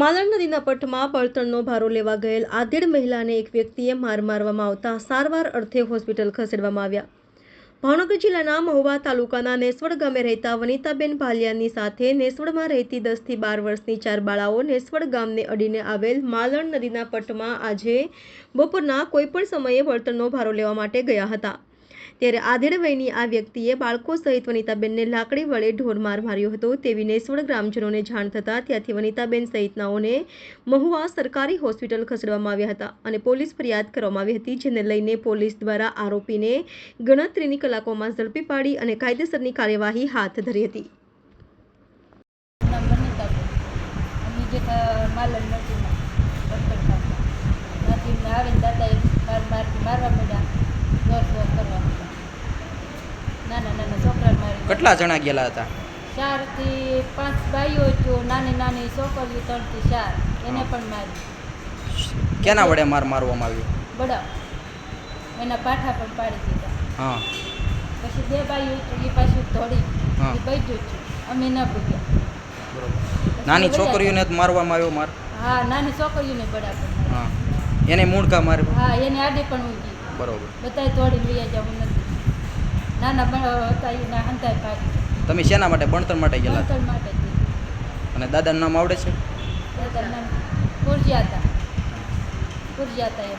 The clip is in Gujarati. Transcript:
માલણ નદીના પટમાં બળતણનો ભારો લેવા ગયેલ આધેડ મહિલાને એક વ્યક્તિએ માર મારવામાં આવતા સારવાર અર્થે હોસ્પિટલ ખસેડવામાં આવ્યા. ભાવનગર જિલ્લાના મહુવા તાલુકાના નેસવડ ગામે રહેતા વનિતાબેન ભાલિયાની સાથે નેસવડમાં રહેતી દસથી બાર વર્ષની ચાર બાળાઓ નેસવડ ગામને અડીને આવેલ માલણ નદીના પટમાં આજે બપોરના કોઈપણ સમયે બળતણનો ભારો લેવા માટે ગયા હતા. ત્યારે આધેડ વયની આ વ્યક્તિએ બાળકો સહિત વનિતાબેનને લાકડી વડે ઢોરમાર માર્યો હતો. તેવી નેસવડ ગ્રામજનોને જાણ થતાં ત્યાંથી વનિતાબેન સહિતનાઓને મહુવા સરકારી હોસ્પિટલ ખસેડવામાં આવ્યા હતા અને પોલીસ ફરિયાદ કરવામાં આવી હતી, જેને લઈને પોલીસ દ્વારા આરોપીને ગણતરીની કલાકોમાં ઝડપી પાડી અને કાયદેસરની કાર્યવાહી હાથ ધરી હતી. નામ વનિતાબેન નાના નાના છોકરાને મારી કેટલા જણા ગયેલા હતા? ચારથી પાંચ બાઈઓ જો નાની નાની છોકરીઓ ત્રણથી ચાર. એને પણ મારી. કેના વડે માર મારવામાં આવ્યું? બડા. એના પાઠા પણ પાડી દીધા. હા. પછી બે ભાઈઓ તો એ પાછું હા. એ બચ્યું છે. અમે ન ભૂગ્યા બરોબર. નાની છોકરીઓને જ મારવામાં આવ્યો માર? હા નાની છોકરીઓને બડા પણ હા. એને મૂળકા માર્યો? હા એને આડે પણ ઊંઘી. બરોબર. બધાય તોડી લઈ જાવ નથી. ના ના હતા એના અંતર પાડી તમે શેના માટે ભણતર માટે ગયેલા? ભણતર માટે અને દાદાનું નામ આવડે છે? દાદાનું નામ કુરજિયા હતા કુરજિયા હતા એ